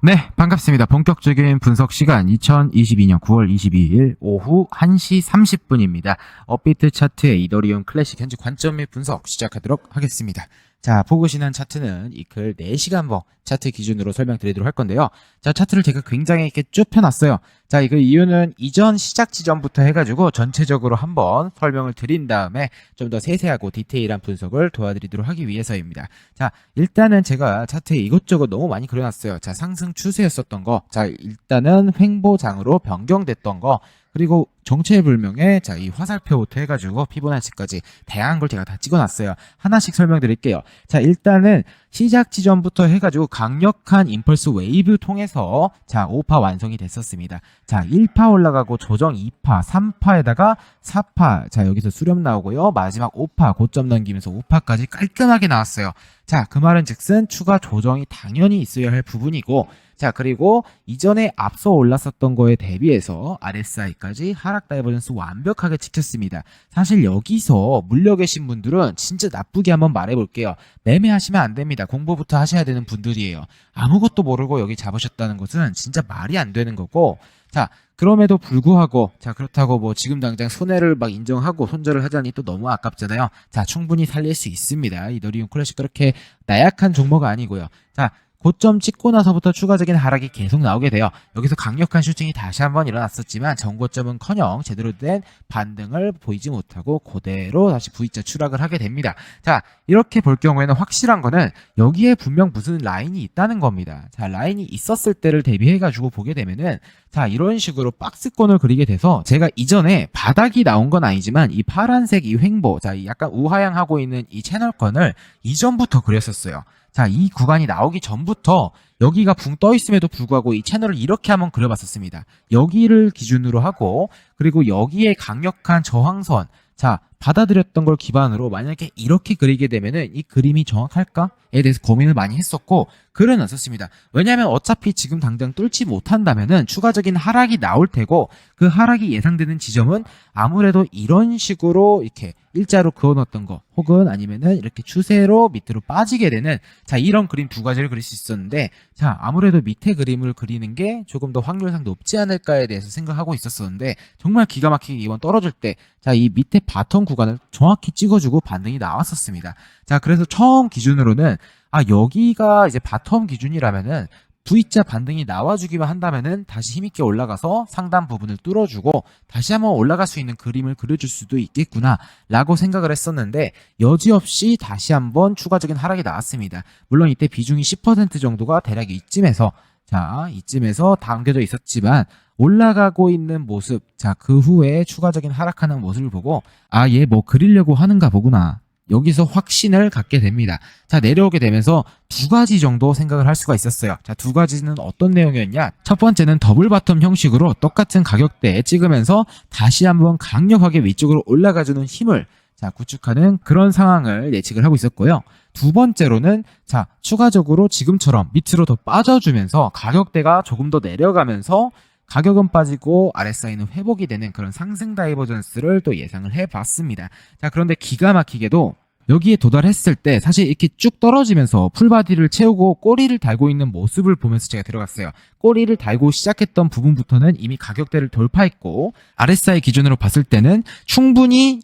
네, 반갑습니다. 본격적인 분석 시간 2022년 9월 22일 오후 1시 30분입니다. 업비트 차트의 이더리움 클래식 현재 관점 및 분석 시작하도록 하겠습니다. 자, 보고 계시는 차트는 이클 4시간봉 차트 기준으로 설명드리도록 할 건데요. 자, 차트를 제가 굉장히 이렇게 쭉 펴놨어요. 자, 이거 이유는 이전 시작 지점부터 해가지고 전체적으로 한번 설명을 드린 다음에 좀 더 세세하고 디테일한 분석을 도와드리도록 하기 위해서입니다. 자, 일단은 제가 차트에 이것저것 너무 많이 그려놨어요. 자, 상승 추세였었던 거. 자, 일단은 횡보장으로 변경됐던 거. 그리고 정체불명의 자, 이 화살표부터 해가지고 피보나치까지 다양한 걸 제가 다 찍어놨어요. 하나씩 설명드릴게요. 자, 일단은 시작 지점부터 해가지고 강력한 임펄스 웨이브 통해서 자, 5파 완성이 됐었습니다. 자, 1파 올라가고 조정 2파, 3파에다가 4파. 자, 여기서 수렴 나오고요. 마지막 5파 고점 넘기면서 5파까지 깔끔하게 나왔어요. 자, 그 말은 즉슨 추가 조정이 당연히 있어야 할 부분이고 자, 그리고 이전에 앞서 올랐었던 거에 대비해서 RSI까지 하락 다이버전스 완벽하게 지켰습니다. 사실 여기서 물려 계신 분들은 진짜 나쁘게 한번 말해볼게요. 매매하시면 안 됩니다. 공부부터 하셔야 되는 분들이에요. 아무것도 모르고 여기 잡으셨다는 것은 진짜 말이 안 되는 거고, 자, 그럼에도 불구하고, 자, 그렇다고 뭐 지금 당장 손해를 막 인정하고 손절을 하자니 또 너무 아깝잖아요. 자, 충분히 살릴 수 있습니다. 이더리움 클래식 그렇게 나약한 종목 아니고요. 자, 고점 찍고 나서부터 추가적인 하락이 계속 나오게 돼요. 여기서 강력한 슈팅이 다시 한번 일어났었지만 전고점은 커녕 제대로 된 반등을 보이지 못하고 그대로 다시 V자 추락을 하게 됩니다. 자, 이렇게 볼 경우에는 확실한 거는 여기에 분명 무슨 라인이 있다는 겁니다. 자, 라인이 있었을 때를 대비해가지고 보게 되면은 자, 이런 식으로 박스권을 그리게 돼서 제가 이전에 바닥이 나온 건 아니지만 이 파란색 이 횡보, 자, 이 약간 우하향하고 있는 이 채널권을 이전부터 그렸었어요. 자, 이 구간이 나오기 전부터 여기가 붕 떠 있음에도 불구하고 이 채널을 이렇게 한번 그려봤었습니다. 여기를 기준으로 하고 그리고 여기에 강력한 저항선 자 받아들였던 걸 기반으로 만약에 이렇게 그리게 되면은 이 그림이 정확할까에 대해서 고민을 많이 했었고 그려놨었습니다. 왜냐하면 어차피 지금 당장 뚫지 못한다면은 추가적인 하락이 나올 테고 그 하락이 예상되는 지점은 아무래도 이런 식으로 이렇게 일자로 그어놓았던 거 혹은 아니면은 이렇게 추세로 밑으로 빠지게 되는 자 이런 그림 두 가지를 그릴 수 있었는데 자 아무래도 밑에 그림을 그리는 게 조금 더 확률상 높지 않을까에 대해서 생각하고 있었었는데 정말 기가 막히게 이번 떨어질 때 자 이 밑에 바텀 구간을 정확히 찍어주고 반등이 나왔었습니다. 자 그래서 처음 기준으로는 아 여기가 이제 바텀 기준이라면은 V자 반등이 나와주기만 한다면은 다시 힘있게 올라가서 상단 부분을 뚫어주고 다시 한번 올라갈 수 있는 그림을 그려줄 수도 있겠구나 라고 생각을 했었는데 여지없이 다시 한번 추가적인 하락이 나왔습니다. 물론 이때 비중이 10% 정도가 대략 이쯤에서 자 이쯤에서 담겨져 있었지만 올라가고 있는 모습 자 그 후에 추가적인 하락하는 모습을 보고 아 얘 뭐 그리려고 하는가 보구나 여기서 확신을 갖게 됩니다. 자, 내려오게 되면서 두 가지 정도 생각을 할 수가 있었어요. 자, 두 가지는 어떤 내용이었냐? 첫 번째는 더블 바텀 형식으로 똑같은 가격대에 찍으면서 다시 한번 강력하게 위쪽으로 올라가주는 힘을 자, 구축하는 그런 상황을 예측을 하고 있었고요. 두 번째로는 자, 추가적으로 지금처럼 밑으로 더 빠져주면서 가격대가 조금 더 내려가면서 가격은 빠지고 RSI는 회복이 되는 그런 상승 다이버전스를 또 예상을 해봤습니다. 자, 그런데 기가 막히게도 여기에 도달했을 때 사실 이렇게 쭉 떨어지면서 풀바디를 채우고 꼬리를 달고 있는 모습을 보면서 제가 들어갔어요. 꼬리를 달고 시작했던 부분부터는 이미 가격대를 돌파했고 RSI 기준으로 봤을 때는 충분히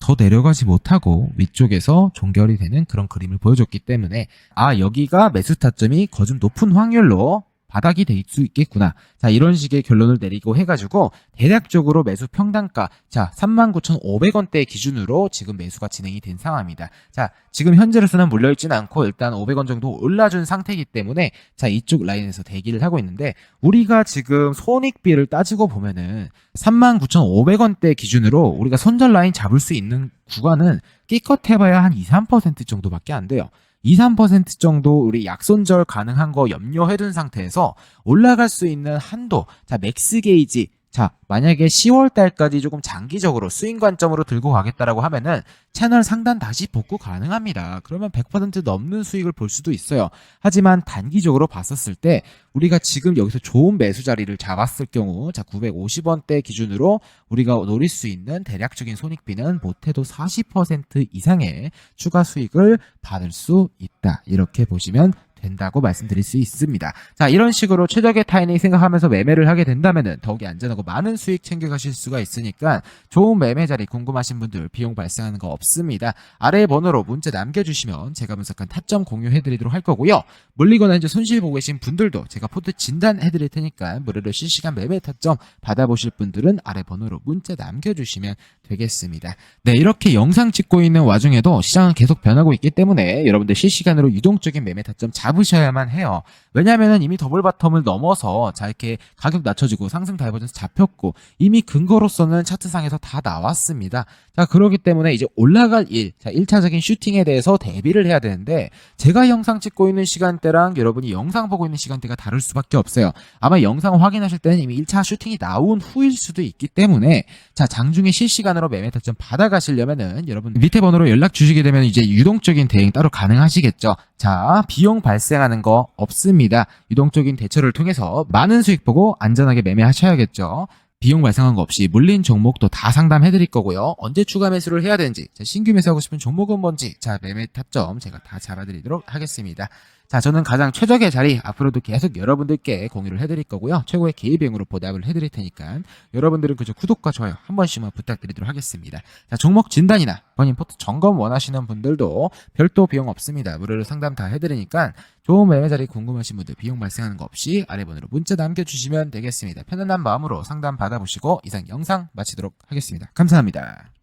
더 내려가지 못하고 위쪽에서 종결이 되는 그런 그림을 보여줬기 때문에 아 여기가 매수 타점이 거좀 높은 확률로 바닥이 될 수 있겠구나. 자, 이런 식의 결론을 내리고 해가지고, 대략적으로 매수 평단가, 자, 39,500원대 기준으로 지금 매수가 진행이 된 상황입니다. 자, 지금 현재로서는 물려있지는 않고, 일단 500원 정도 올라준 상태이기 때문에, 자, 이쪽 라인에서 대기를 하고 있는데, 우리가 지금 손익비를 따지고 보면은, 39,500원대 기준으로 우리가 손절 라인 잡을 수 있는 구간은 끼껏 해봐야 한 2, 3% 정도밖에 안 돼요. 2, 3% 정도 우리 약손절 가능한 거 염려해둔 상태에서 올라갈 수 있는 한도, 자, 맥스 게이지, 자, 만약에 10월 달까지 조금 장기적으로 스윙 관점으로 들고 가겠다라고 하면은 채널 상단 다시 복구 가능합니다. 그러면 100% 넘는 수익을 볼 수도 있어요. 하지만 단기적으로 봤었을 때 우리가 지금 여기서 좋은 매수 자리를 잡았을 경우 자, 950원대 기준으로 우리가 노릴 수 있는 대략적인 손익비는 못해도 40% 이상의 추가 수익을 받을 수 있다. 이렇게 보시면 된다고 말씀드릴 수 있습니다. 자, 이런 식으로 최적의 타이밍 생각하면서 매매를 하게 된다면은 더욱이 안전하고 많은 수익 챙겨가실 수가 있으니까 좋은 매매 자리 궁금하신 분들 비용 발생하는 거 없습니다. 아래 번호로 문자 남겨주시면 제가 분석한 타점 공유해드리도록 할 거고요. 물리거나 이제 손실 보고 계신 분들도 제가 포트 진단해드릴 테니까 무료로 실시간 매매 타점 받아보실 분들은 아래 번호로 문자 남겨주시면 되겠습니다. 네, 이렇게 영상 찍고 있는 와중에도 시장은 계속 변하고 있기 때문에 여러분들 실시간으로 유동적인 매매 타점 잡으셔야만 해요. 왜냐면은 이미 더블 바텀을 넘어서 자 이렇게 가격 낮춰지고 상승 다이버전스 잡혔고 이미 근거로서는 차트상에서 다 나왔습니다. 자 그렇기 때문에 이제 올라갈 일, 자 1차적인 슈팅에 대해서 대비를 해야 되는데 제가 영상 찍고 있는 시간대랑 여러분이 영상 보고 있는 시간대가 다를 수밖에 없어요. 아마 영상 확인하실 때는 이미 1차 슈팅이 나온 후일 수도 있기 때문에 자 장중에 실시간으로 매매 타점 받아가시려면은 여러분 밑에 번호로 연락 주시게 되면 이제 유동적인 대응 따로 가능하시겠죠. 자 비용 발생하는 거 없습니다. 유동적인 대처를 통해서 많은 수익 보고 안전하게 매매하셔야겠죠. 비용 발생한 거 없이 물린 종목도 다 상담해 드릴 거고요. 언제 추가 매수를 해야 되는지, 자, 신규 매수하고 싶은 종목은 뭔지, 자, 매매 타점 제가 다 잡아 드리도록 하겠습니다. 자, 저는 가장 최적의 자리 앞으로도 계속 여러분들께 공유를 해드릴 거고요. 최고의 기회비용으로 보답을 해드릴 테니까 여러분들은 그저 구독과 좋아요 한 번씩만 부탁드리도록 하겠습니다. 자, 종목 진단이나 본인 포트 점검 원하시는 분들도 별도 비용 없습니다. 무료로 상담 다 해드리니까 좋은 매매 자리 궁금하신 분들 비용 발생하는 거 없이 아래 번호로 문자 남겨주시면 되겠습니다. 편안한 마음으로 상담 받아보시고 이상 영상 마치도록 하겠습니다. 감사합니다.